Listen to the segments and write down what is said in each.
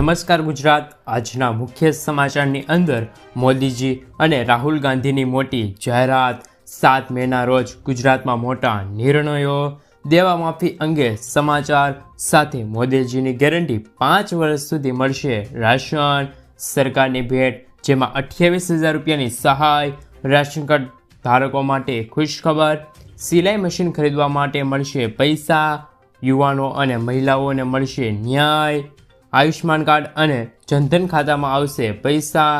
નમસ્કાર ગુજરાત. આજના મુખ્ય સમાચારની અંદર મોદીજી અને રાહુલ ગાંધીની મોટી જાહેરાત. સાત મેના રોજ ગુજરાતમાં મોટા નિર્ણયો. દેવા માફી અંગે સમાચાર સાથે મોદીજીની ગેરંટી પાંચ વર્ષ સુધી મળશે રાશન. સરકારની ભેટ, જેમાં અઠ્યાવીસ હજાર રૂપિયાની સહાય, રાશન કાર્ડ ધારકો માટે ખુશખબર, સિલાઈ મશીન ખરીદવા માટે મળશે પૈસા, યુવાનો અને મહિલાઓને મળશે ન્યાય. આયુષ્માન કાર્ડ અને જનધન ખાતામાં આવશે પૈસા,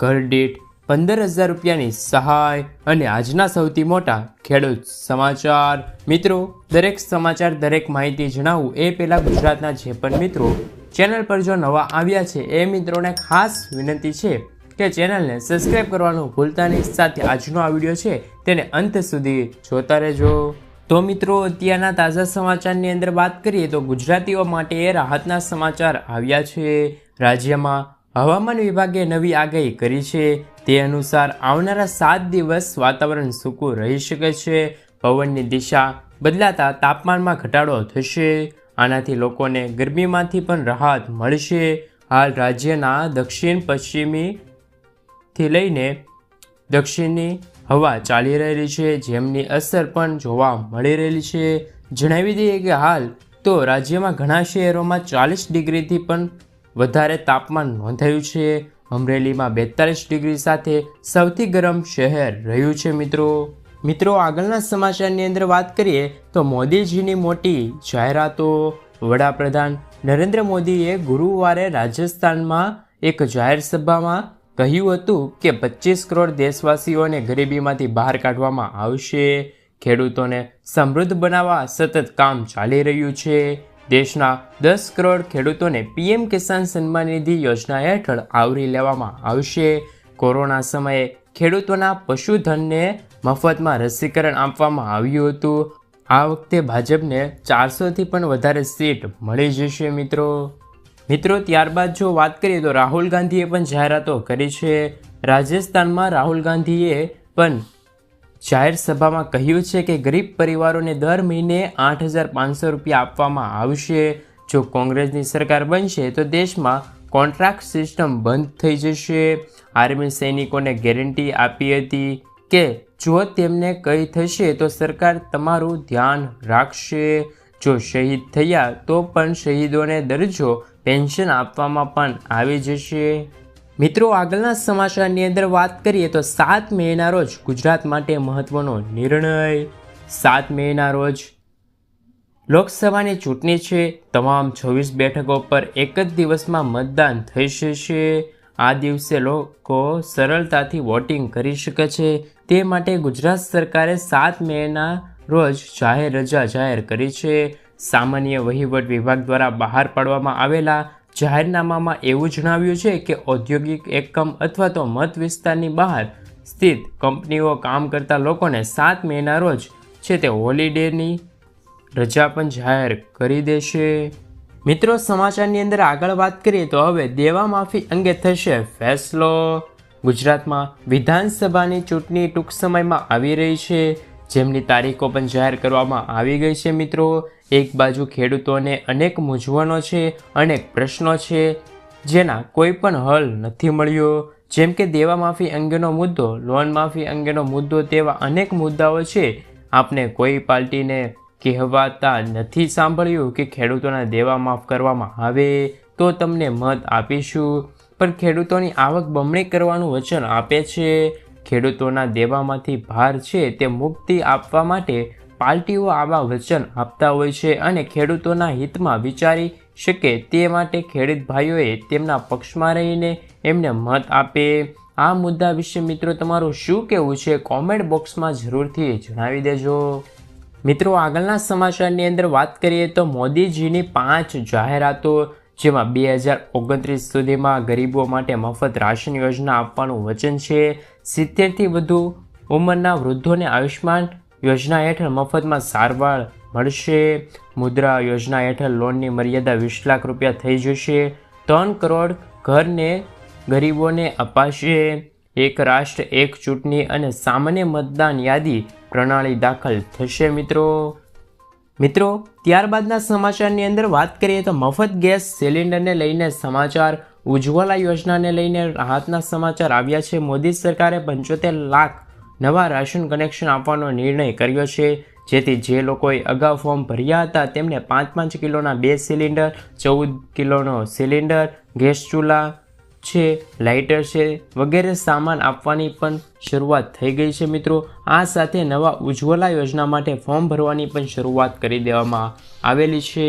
ઘર દીઠ પંદર હજાર રૂપિયાની સહાય અને આજના સૌથી મોટા ખેડૂત સમાચાર. મિત્રો, દરેક સમાચાર, દરેક માહિતી જણાવું એ પહેલાં ગુજરાતના જે પણ મિત્રો ચેનલ પર જો નવા આવ્યા છે, એ મિત્રોને ખાસ વિનંતી છે કે ચેનલને સબસ્ક્રાઈબ કરવાનું ભૂલતા નહીં. સાથે આજનો આ વીડિયો છે, તેને અંત સુધી જોતા રહેજો. તો મિત્રો, અત્યારના તાજા સમાચારની અંદર વાત કરીએ તો ગુજરાતીઓ માટે રાહતના સમાચાર આવ્યા છે. રાજ્યમાં હવામાન વિભાગે નવી આગાહી કરી છે. તે અનુસાર આવનારા સાત દિવસ વાતાવરણ સૂકું રહી શકે છે. પવનની દિશા બદલાતા તાપમાનમાં ઘટાડો થશે. આનાથી લોકોને ગરમીમાંથી પણ રાહત મળશે. હાલ રાજ્યના દક્ષિણ પશ્ચિમીથી લઈને દક્ષિણની હવા ચાલી રહેલી છે, જેમની અસર પણ જોવા મળી રહેલી છે. જણાવી દઈએ કે હાલ તો રાજ્યમાં ઘણા શહેરોમાં ચાલીસ ડિગ્રીથી પણ વધારે તાપમાન નોંધાયું છે. અમરેલીમાં બેતાલીસ ડિગ્રી સાથે સૌથી ગરમ શહેર રહ્યું છે, મિત્રો. મિત્રો, આગળના સમાચારની અંદર વાત કરીએ તો મોદીજીની મોટી જાહેરાતો. વડાપ્રધાન નરેન્દ્ર મોદીએ ગુરુવારે રાજસ્થાનમાં એક જાહેર સભામાં કહ્યું હતું કે પચીસ કરોડ દેશવાસીઓને ગરીબીમાંથી બહાર કાઢવામાં આવશે. ખેડૂતોને સમૃદ્ધ બનાવવા સતત કામ ચાલી રહ્યું છે. દેશના દસ કરોડ ખેડૂતોને પીએમ કિસાન સન્માન નિધિ યોજના હેઠળ આવરી લેવામાં આવશે. કોરોના સમયે ખેડૂતોના પશુધનને મફતમાં રસીકરણ આપવામાં આવ્યું હતું. આ વખતે ભાજપને ચારસોથી પણ વધારે સીટ મળી જશે મિત્રો. મિત્રો, ત્યારબાદ જો વાત કરીએ તો રાહુલ ગાંધીએ પણ જાહેરાતો કરી છે. રાજસ્થાનમાં રાહુલ ગાંધીએ પણ જાહેર સભામાં કહ્યું છે કે ગરીબ પરિવારોને દર મહિને આઠ હજાર પાંચસો રૂપિયા આપવામાં આવશે. જો કોંગ્રેસની સરકાર બનશે તો દેશમાં કોન્ટ્રાક્ટ સિસ્ટમ બંધ થઈ જશે. આર્મી સૈનિકોને ગેરંટી આપી હતી કે જો તેમને કંઈ થશે તો સરકાર તમારું ધ્યાન રાખશે. જો શહીદ થયા, તો પણ શહીદોને દરજ્જો પેન્શન આપવામાં પણ આવી જશે. મિત્રો, આગળના સમાચારની અંદર વાત કરીએ તો સાત મેના રોજ ગુજરાત માટે મહત્વનો નિર્ણય. સાત મેના રોજ લોકસભાની ચૂંટણી છે. તમામ છવ્વીસ બેઠકો પર એક જ દિવસમાં મતદાન થઈ જશે. આ દિવસે લોકો સરળતાથી વોટિંગ કરી શકે છે. તે માટે ગુજરાત સરકારે સાત મેના રોજ જાહેર રજા જાહેર કરી છે. સામાન્ય વહીવટ વિભાગ દ્વારા બહાર પાડવામાં આવેલા જાહેરનામામાં એવું જણાવ્યું છે કે ઔદ્યોગિક એકમ અથવા તો મત વિસ્તારની બહાર સ્થિત કંપનીઓ કામ કરતા લોકોને સાત મેના રોજ છે તે હોલિડેની રજા પણ જાહેર કરી દેશે. મિત્રો, સમાચારની અંદર આગળ વાત કરીએ તો હવે દેવા માફી અંગે થશે ફેસલો. ગુજરાતમાં વિધાનસભાની ચૂંટણી ટૂંક સમયમાં આવી રહી છે. જેમની તારીખો પણ જાહેર કરવામાં આવી ગઈ છે મિત્રો. એક બાજુ ખેડૂતોને અનેક મૂંઝવણો છે, અનેક પ્રશ્નો છે, જેના કોઈ પણ હલ નથી મળ્યો. જેમ કે દેવા માફી અંગેનો મુદ્દો, લોન માફી અંગેનો મુદ્દો તેવા અનેક મુદ્દાઓ છે. આપને કોઈ પાર્ટીને કહેવાતા નથી સાંભળ્યું કે ખેડૂતોના દેવા માફ કરવામાં આવે તો તમને મત આપીશું. પણ ખેડૂતોની આવક બમણી કરવાનું વચન આપે છે. ખેડૂતોના દેવામાંથી ભાર છે તે મુક્તિ આપવા માટે પાર્ટીઓ આવા વચન આપતા હોય છે અને ખેડૂતોના હિતમાં વિચારી શકે તે માટે ખેડૂત ભાઈઓએ તેમના પક્ષમાં રહીને એમને મત આપે. આ મુદ્દા વિશે મિત્રો તમારું શું કહેવું છે? કોમેન્ટ બોક્સમાં જરૂરથી જણાવી દેજો. મિત્રો, આગળના સમાચારની અંદર વાત કરીએ તો મોદીજીની પાંચ જાહેરાતો જેમાં બે હજાર ઓગણત્રીસ સુધીમાં ગરીબો માટે મફત રાશન યોજના આપવાનું વચન છે. સિત્તેરથી વધુ ઉંમરના વૃદ્ધોને આયુષ્યમાન યોજના હેઠળ મફતમાં સારવાર મળશે. મુદ્રા યોજના હેઠળ લોનની મર્યાદા વીસ લાખ રૂપિયા થઈ જશે. ત્રણ કરોડ ઘરને ગરીબોને અપાશે. એક રાષ્ટ્ર, એક ચૂંટણી અને સામાન્ય મતદાન યાદી પ્રણાલી દાખલ થશે મિત્રો. મિત્રો, ત્યારબાદના સમાચારની અંદર વાત કરીએ તો મફત ગેસ સિલિન્ડરને લઈને સમાચાર ઉજ્જવલા યોજનાને લઈને રાહતના સમાચાર આવ્યા છે. મોદી સરકારે પંચોતેર લાખ નવા રાશન કનેક્શન આપવાનો નિર્ણય કર્યો છે. જેથી જે લોકોએ અગાઉ ફોર્મ ભર્યા હતા, તેમને પાંચ પાંચ કિલોના બે સિલિન્ડર, ચૌદ કિલોનો સિલિન્ડર, ગેસ ચૂલા છે લાઇટર છે, વગેરે સામાન આપવાની પણ શરૂઆત થઈ ગઈ છે મિત્રો. આ સાથે નવા ઉજ્જવલા યોજના માટે ફોર્મ ભરવાની પણ શરૂઆત કરી દેવામાં આવેલી છે.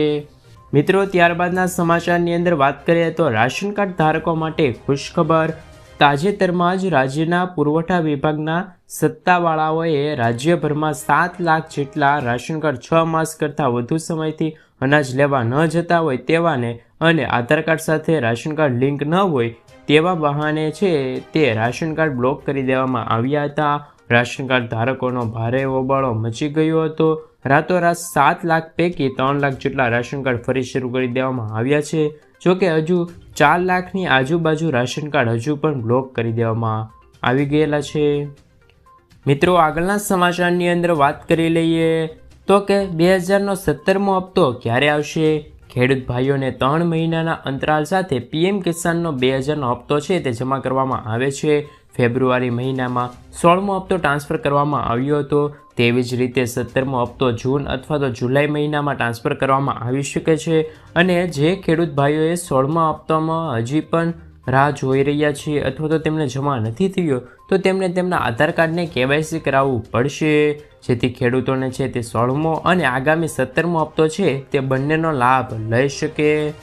મિત્રો, ત્યારબાદના સમાચારની અંદર વાત કરીએ તો રાશન કાર્ડ ધારકો માટે ખુશખબર. તાજેતરમાં જ રાજ્યના પુરવઠા વિભાગના સત્તાવાળાઓએ રાજ્યભરમાં સાત લાખ જેટલા રાશન કાર્ડ છ માસ કરતાં વધુ સમયથી અનાજ લેવા ન જતા હોય તેવાને અને આધાર કાર્ડ સાથે રાશન કાર્ડ લિંક ન હોય તેવા બહાને છે તે રાશન કાર્ડ બ્લોક કરી દેવામાં આવ્યા હતા. રાશન કાર્ડ ધારકોનો ભારે હોબાળો મચી ગયો હતો. રાતોરાત સાત લાખ પૈકી ત્રણ લાખ જેટલા રાશન કાર્ડ ફરી શરૂ કરી દેવામાં આવ્યા છે. જોકે હજુ ચાર લાખની આજુબાજુ રાશન કાર્ડ હજુ પણ બ્લોક કરી દેવામાં આવી ગયેલા છે. મિત્રો, આગળના સમાચારની અંદર વાત કરી લઈએ તો કે બે હજારનો સત્તરમો હપ્તો ક્યારે આવશે? ખેડૂત ભાઈઓને ત્રણ મહિનાના અંતરાલ સાથે પીએમ કિસાનનો બે હજારનો હપ્તો છે તે જમા કરવામાં આવે છે. ફેબ્રુઆરી મહિનામાં સોળમો હપ્તો ટ્રાન્સફર કરવામાં આવ્યો હતો. તેવી જ રીતે સત્તરમો હપ્તો જૂન અથવા તો જુલાઈ મહિનામાં ટ્રાન્સફર કરવામાં આવી શકે છે અને જે ખેડૂત ભાઈઓએ સોળમા હપ્તામાં હજી પણ રાહ જોઈ રહ્યા છીએ અથવા તો તેમને જમા નથી થયો, તો તેમને તેમના આધાર કાર્ડને કેવાયસી કરાવવું પડશે. જેથી ખેડૂતોને છે તે સોળમો અને આગામી સત્તરમો હપ્તો છે તે બંનેનો લાભ લઈ શકે.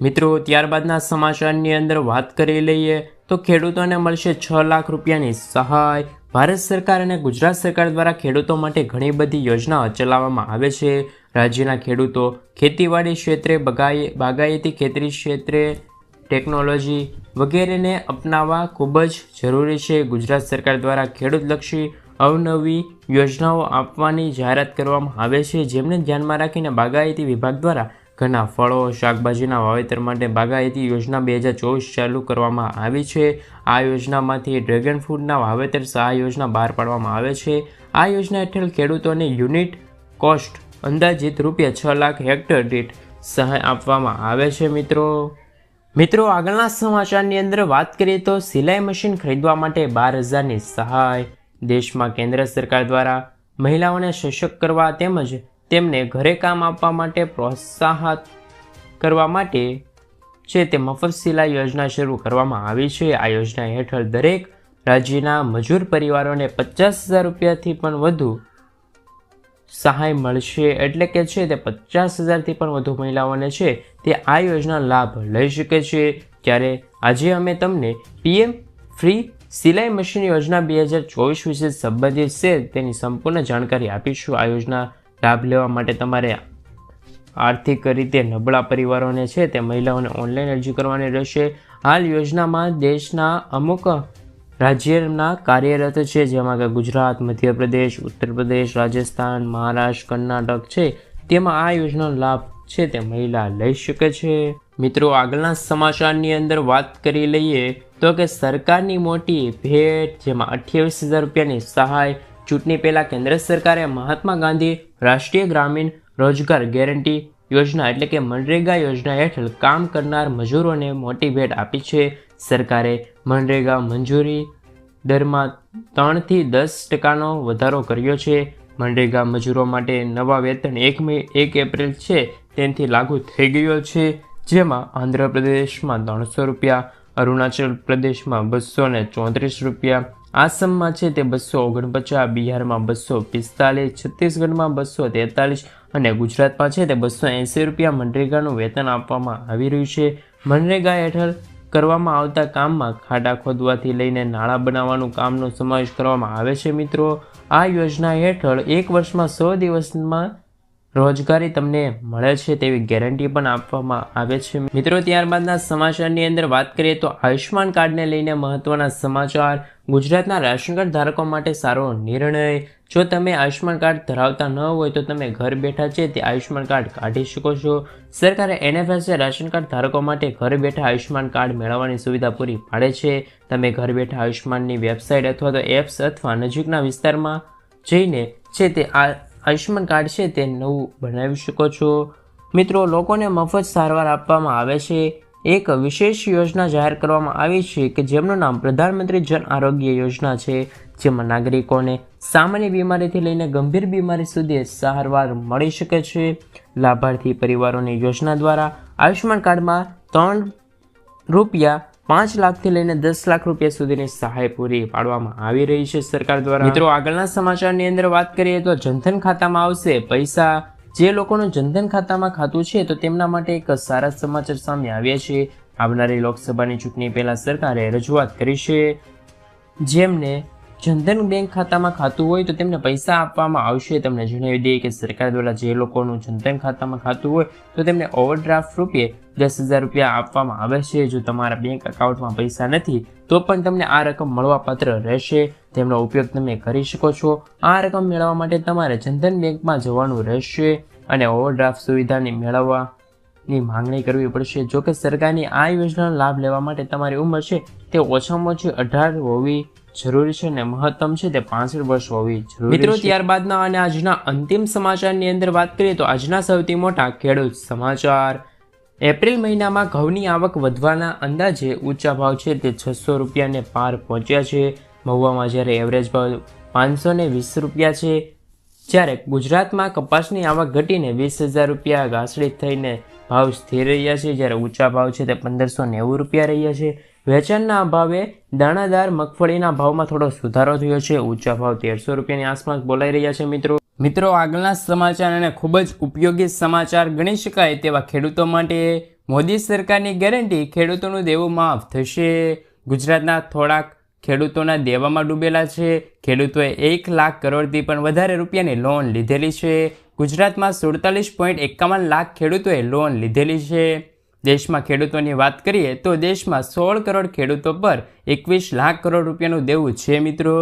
મિત્રો, ત્યારબાદના સમાચારની અંદર વાત કરી લઈએ તો ખેડૂતોને મળશે છ લાખ રૂપિયાની સહાય. ભારત સરકાર અને ગુજરાત સરકાર દ્વારા ખેડૂતો માટે ઘણી બધી યોજનાઓ ચલાવવામાં આવે છે. રાજ્યના ખેડૂતો ખેતીવાડી ક્ષેત્રે બગાય બાગાયતી ખેતી ક્ષેત્રે ટેકનોલોજી વગેરેને અપનાવવા ખૂબ જ જરૂરી છે. ગુજરાત સરકાર દ્વારા ખેડૂતલક્ષી અવનવી યોજનાઓ આપવાની જાહેરાત કરવામાં આવે છે, જેમને ધ્યાનમાં રાખીને બાગાયતી વિભાગ દ્વારા ઘણા ફળો, શાકભાજીના વાવેતર માટે બાગાયતી યોજના બે હજાર ચોવીસ ચાલુ કરવામાં આવી છે. આ યોજનામાંથી ડ્રેગન ફ્રૂટના વાવેતર સહાય યોજના બહાર પાડવામાં આવે છે. આ યોજના હેઠળ ખેડૂતોને યુનિટ કોસ્ટ અંદાજિત રૂપિયા છ લાખ હેક્ટર દીઠ સહાય આપવામાં આવે છે, મિત્રો. મિત્રો, આગળના સમાચારની અંદર વાત કરીએ તો સિલાઈ મશીન ખરીદવા માટે બાર હજારની સહાય દેશમાં કેન્દ્ર સરકાર દ્વારા મહિલાઓને સશક્ત કરવા તેમજ તેમને ઘરે કામ આપવા માટે પ્રોત્સાહિત કરવા માટે છે તે મફત સિલાઈ યોજના શરૂ કરવામાં આવી છે. આ યોજના હેઠળ દરેક રાજ્યના મજૂર પરિવારોને પચાસ હજાર રૂપિયાથી પણ વધુ સહાય મળશે. એટલે કે છે તે પચાસ હજારથી પણ વધુ મહિલાઓને છે તે આ યોજના લાભ લઈ શકે છે. ત્યારે આજે અમે તમને પીએમ ફ્રી સિલાઈ મશીન યોજના બે હજાર ચોવીસ વિશે સંબંધિત છે. તેની સંપૂર્ણ જાણકારી આપીશું. આ યોજના લાભ લેવા માટે તમારે આર્થિક રીતે નબળા પરિવારોને છે તે મહિલાઓને ઓનલાઈન અરજી કરવાની રહેશે. હાલ યોજનામાં દેશના અમુક રાજ્યના કાર્યરત છે, જેમાં કે ગુજરાત, મધ્યપ્રદેશ ઉત્તર પ્રદેશ રાજસ્થાન, મહારાષ્ટ્ર, કર્ણાટક છે. તેમાં આ યોજનાનો લાભ છે તે મહિલા લઈ શકે છે. મિત્રો, આગળના સમાચારની અંદર વાત કરી લઈએ તો કે સરકારની મોટી ભેટ, જેમાં અઠ્યાવીસ હજાર રૂપિયાની સહાય, ચૂંટણી પહેલાં કેન્દ્ર સરકારે મહાત્મા ગાંધી રાષ્ટ્રીય ગ્રામીણ રોજગાર ગેરંટી યોજના એટલે કે મનરેગા યોજના હેઠળ કામ કરનાર મજૂરોને મોટી ભેટ આપી છે. સરકારે મનરેગા મંજૂરી દરમાં ત્રણથી દસ ટકાનો વધારો કર્યો છે. મનરેગા મજૂરો માટે નવા વેતન એક મે, એક એપ્રિલ છે, તેનાથી લાગુ થઈ ગયો છે. જેમાં આંધ્રપ્રદેશમાં ત્રણસો રૂપિયા, અરુણાચલ પ્રદેશમાં બસો ને ચોત્રીસ રૂપિયા, આસામમાં છે તે બસો ઓગણપચાસ, બિહારમાં બસો પિસ્તાલીસ, છત્તીસગઢમાં બસો તેતાલીસ અને ગુજરાતમાં છે તે બસો એંસી રૂપિયા મનરેગાનું વેતન આપવામાં આવી રહ્યું છે. મનરેગા હેઠળ કરવામાં આવતા કામમાં ખાડા ખોદવાથી લઈને નાણાં બનાવવાનું કામનો સમાવેશ કરવામાં આવે છે મિત્રો. આ યોજના હેઠળ એક વર્ષમાં સો દિવસમાં રોજગારી તમને મળે છે તેવી ગેરંટી પણ આપવામાં આવે છે. મિત્રો, ત્યારબાદના સમાચારની અંદર વાત કરીએ તો આયુષ્યમાન કાર્ડને લઈને મહત્વના સમાચાર. ગુજરાતના રાશન કાર્ડ ધારકો માટે સારો નિર્ણય. જો તમે આયુષ્યમાન કાર્ડ ધરાવતા ન હોય તો તમે ઘર બેઠા છે તે આયુષ્યમાન કાર્ડ કાઢી શકો છો. સરકારે એનએફએસએ રાશન કાર્ડ ધારકો માટે ઘર બેઠા આયુષ્યમાન કાર્ડ મેળવવાની સુવિધા પૂરી પાડે છે. તમે ઘર બેઠા આયુષ્યમાનની વેબસાઇટ અથવા તો એપ્સ અથવા નજીકના વિસ્તારમાં જઈને છે તે આ આયુષ્યમાન કાર્ડ છે તે નવું બનાવી શકો છો. મિત્રો, લોકોને મફત સારવાર આપવામાં આવે છે. એક વિશેષ યોજના જાહેર કરવામાં આવી છે કે જેમનું નામ પ્રધાનમંત્રી જન આરોગ્ય યોજના છે, જેમાં નાગરિકોને સામાન્ય બીમારીથી લઈને ગંભીર બીમારી સુધી સારવાર મળી શકે છે. લાભાર્થી પરિવારોની યોજના દ્વારા આયુષ્યમાન કાર્ડમાં ત્રણ રૂપિયા પાંચ લાખથી લઈને દસ લાખ રૂપિયા સુધીની સહાય પૂરી પાડવામાં આવી રહી છે સરકાર દ્વારા. મિત્રો, આગળના સમાચારની અંદર વાત કરીએ તો જનધન ખાતામાં આવશે. પૈસા જે લોકોનું જનધન ખાતામાં ખાતું છે, તો તેમના માટે એક સારા સમાચાર સામે આવ્યા છે. આવનારી લોકસભાની ચૂંટણી પહેલા સરકારે રજૂઆત કરી છે. જેમને જનધન બેંક ખાતામાં ખાતું હોય તો તેમને પૈસા આપવામાં આવશે. તમને જણાવી દઈએ કે સરકાર દ્વારા જે લોકોનું જનધન ખાતામાં ખાતું હોય તો તેમને ઓવરડ્રાફ્ટ રૂપે દસ હજાર રૂપિયા આપવામાં આવે છે. જો તમારા બેંક એકાઉન્ટમાં પૈસા નથી, તો પણ તમને આ રકમ મળવાપાત્ર રહેશે. તેમનો ઉપયોગ તમે કરી શકો છો. આ રકમ મેળવવા માટે તમારે જનધન બેંકમાં જવાનું રહેશે અને ઓવરડ્રાફ્ટ સુવિધાની મેળવવા ની માંગણી કરવી પડશે. જો કે સરકારની આ યોજનાનો લાભ લેવા માટે તમારી ઉંમર છે તે ઓછામાં ઓછી અઢાર હોવી જરૂરી છે ને મહત્તમ છે તે પાંસઠ વર્ષ હોવી જરૂરી મિત્રો ત્યારબાદના અને આજના અંતિમ સમાચારની અંદર વાત કરીએ તો આજના સૌથી મોટા ખેડૂત સમાચાર. એપ્રિલ મહિનામાં ઘઉંની આવક વધવાના અંદાજે ઊંચા ભાવ છે તે છસો રૂપિયાને પાર પહોંચ્યા છે. મહુવામાં જ્યારે એવરેજ ભાવ પાંચસો ને વીસ રૂપિયા છે જ્યારે ગુજરાતમાં કપાસની આવક ઘટીને વીસ હજાર રૂપિયા ઘાસડી થઈને ભાવ સ્થિર રહ્યા છે જ્યારે ઊંચા ભાવ છે તે પંદરસો નેવું રૂપિયા રહ્યા છે. વેચાણના અભાવે દાણાદાર મગફળીના ભાવમાં થોડો સુધારો થયો છે. ઊંચા ભાવ તેરસો રૂપિયાની આસપાસ બોલાઈ રહ્યા છે મિત્રો. મિત્રો, આગળના સમાચાર અને ખૂબ જ ઉપયોગી સમાચાર ગણી શકાય તેવા ખેડૂતો માટે મોદી સરકારની ગેરંટી ખેડૂતોનું દેવું માફ થશે. ગુજરાતના થોડાક ખેડૂતોના દેવામાં ડૂબેલા છે. ખેડૂતોએ એક લાખ કરોડથી પણ વધારે રૂપિયાની લોન લીધેલી છે. ગુજરાતમાં સુડતાલીસ પોઈન્ટ એકાવન લાખ ખેડૂતોએ લોન લીધેલી છે. દેશમાં ખેડૂતોની વાત કરીએ તો દેશમાં સોળ કરોડ ખેડૂતો પર એકવીસ લાખ કરોડ રૂપિયાનું દેવું છે મિત્રો.